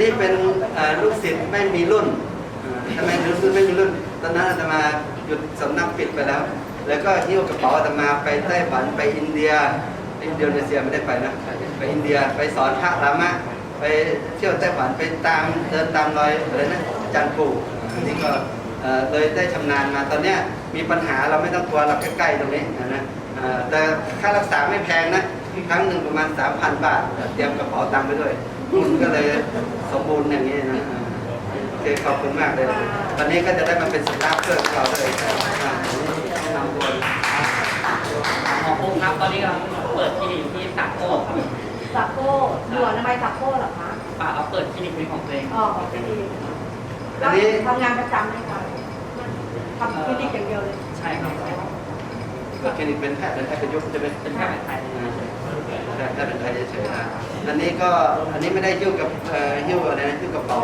นี้เป็นลูกศิษย์ไม่มีรุ่นทำไมลูกศิษย์ไม่มีรุ่น ตอนนั้นอาตมาหยุดสำนักปิดไปแล้ว แล้วก็หิ้วกระเป๋าอาตมาไปไต้หวันไปอินเดียอินโดนีเซียไม่ได้ไปนะไปอินเดียไปสอนพระรามะไปเที่ยวไต้หวันไปตามเดินตามรอยอะไรนะจันปู่นนี้ก็เลยได้ชำนาญมาตอนเนี้ยมีปัญหาเราไม่ต้องกลัวเราใกล้ๆตรงนี้นะแต่ค่ารักษาไม่แพงนะครั้งหนึ่งประมาณ 3,000 บาท เตรียมกระเป๋าตังค์ไปด้วย คุณก็เลยสมบูรณ์อย่างนี้นะโอเคขอบคุณมากเลย วันนี้ก็จะได้มาเป็นสตาฟเพื่อนของเราเลยอ่าแนะนำตัวหมอโอ๊คครับตอนนี้กำลังเปิดคลินิกที่สามโก้ครับสักโก้อยู่อนามัยสักโก้เหรอคะป่าเอาเปิดคลินิกเป็นของตัวเองอ๋อโอเคดีอันนี้ทำงานประจำไหมคะทำคลินิกอย่างเดียวเลยใช่ครับคลินิกเป็นแพทย์เป็นแพทย์ประยุกต์จะเป็นเป็นแพทย์แผนไทยแต่ถ้าเป็นไทยเฉยๆนะ อันนี้ก็อันนี้ไม่ได้ยิ้วกับยิ้วอะไรนะยิ้วกระเป๋า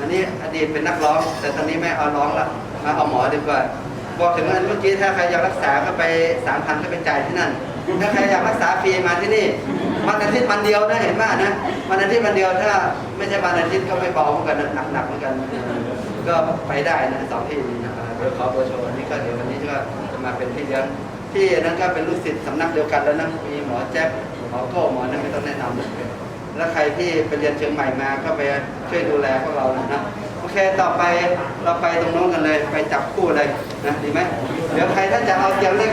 อันนี้อดีตเป็นนักร้อง แต่ตอนนี้ไม่เอาร้องละมาเอาหมอดีกว่าบอกถึงอันเมื่อกี้ถ้าใครอยากรักษาก็ไปสามพันก็ไปจ่ายที่นั่น ถ้าใครอยากรักษาฟรีมาที่นี่วันอาทิตย์วันเดียวนะเห็นว่านะวันอาทิตย์วันเดียวถ้าไม่ใช่วันอาทิตย์ก็ไม่เบาเหมือนกันนะหนักๆเหมือนกัน ก็ไปได้นะสองที่นะครับเดี๋ยวขอเบอร์โทรอันนี้ก็เดี๋ยววันนี้ก็จะมาเป็นพี่เลี้ยง ที่นั้นก็เป็นลูกศิษย์สำนักเดียวกันแล้วนะมีหมอแจ๊บหมอโก้หมอนั่นไม่ต้องแนะนำเลยแล้วใครที่ไปเรียนเชียงใหม่มาก็ไปช่วยดูแลพวกเรานะนะโอเคต่อไปเราไปตรงโน้นกันเลย ไปจับคู่เลยนะดีไหมเดี๋ยวใครถ้าจะเอาเตียงเล็ก